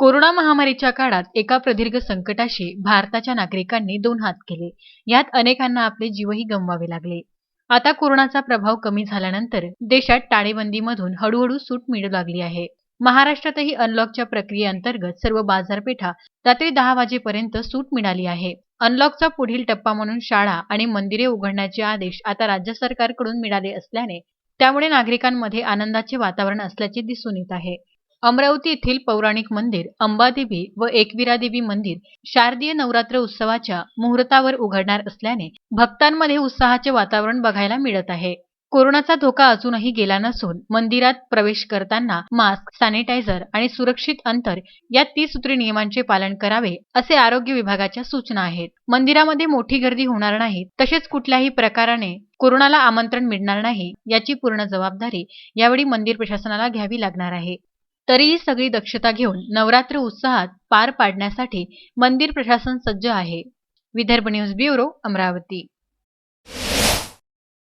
Corona महामारीच्या काळात एका प्रदीर्घ संकटाशी भारताच्या नागरिकांनी दोन हात केले. यात अनेकांना आपले जीवही गमवावे लागले. आता कोरोनाचा प्रभाव कमी झाल्यानंतर देशात टाळेबंदीमधून हळूहळू सूट मिळू लागली आहे. महाराष्ट्रातही अनलॉकच्या प्रक्रियेअंतर्गत सर्व बाजारपेठा रात्री दहा वाजेपर्यंत सूट मिळाली आहे. अनलॉकचा पुढील टप्पा म्हणून शाळा आणि मंदिरे उघडण्याचे आदेश आता राज्य सरकारकडून मिळाले असल्याने त्यामुळे नागरिकांमध्ये आनंदाचे वातावरण असल्याचे दिसून येत आहे. अमरावती येथील पौराणिक मंदिर अंबादेवी व एकविरादेवी मंदिर शारदीय नवरात्र उत्सवाच्या मुहूर्तावर उघडणार असल्याने भक्तांमध्ये उत्साहाचे वातावरण बघायला मिळत आहे. कोरोनाचा धोका अजूनही गेला नसून मंदिरात प्रवेश करताना मास्क सॅनिटायझर आणि सुरक्षित अंतर या त्रिसूत्री नियमांचे पालन करावे असे आरोग्य विभागाच्या सूचना आहेत. मंदिरामध्ये मोठी गर्दी होणार नाही तसेच कुठल्याही प्रकाराने कोरोनाला आमंत्रण मिळणार नाही याची पूर्ण जबाबदारी यावेळी मंदिर प्रशासनाला घ्यावी लागणार आहे. तरीही सगळी दक्षता घेऊन नवरात्र उत्साहात पार पाडण्यासाठी मंदिर प्रशासन सज्ज आहे. Vidarbha news bureau Amravati.